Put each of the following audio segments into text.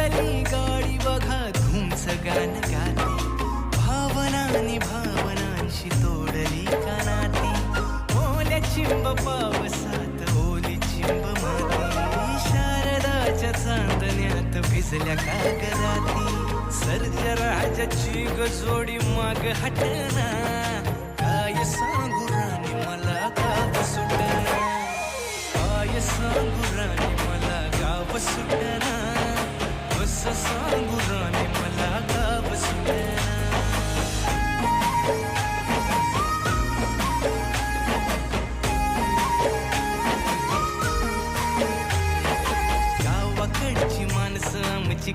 शहरातली गाडी बघा धुमच गाण गाते. भावनानी भावनांशी तोडली कानाती. ओल्या चिंब पावसात ओली चिंब माती. शारदाच्या चांदण्यात भिजल्या कागदाती. सर्जराजाची गजोडी माग हटना. काय सांगू राणी मला का सुटना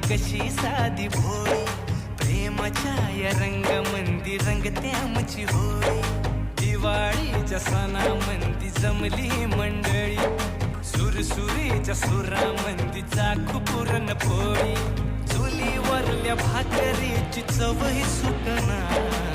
कशी साधी भोळी प्रेमाच्या रंग मंदी रंगते आमची होळी दिवाळीच्या सणा मंदी जमली मंडळी. सुरसुरीच्या सुरा मंदी चाकू पुरण पोळी. चुलीवरल्या भाकरीची चवही सुटणार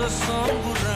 मला गाव सुटना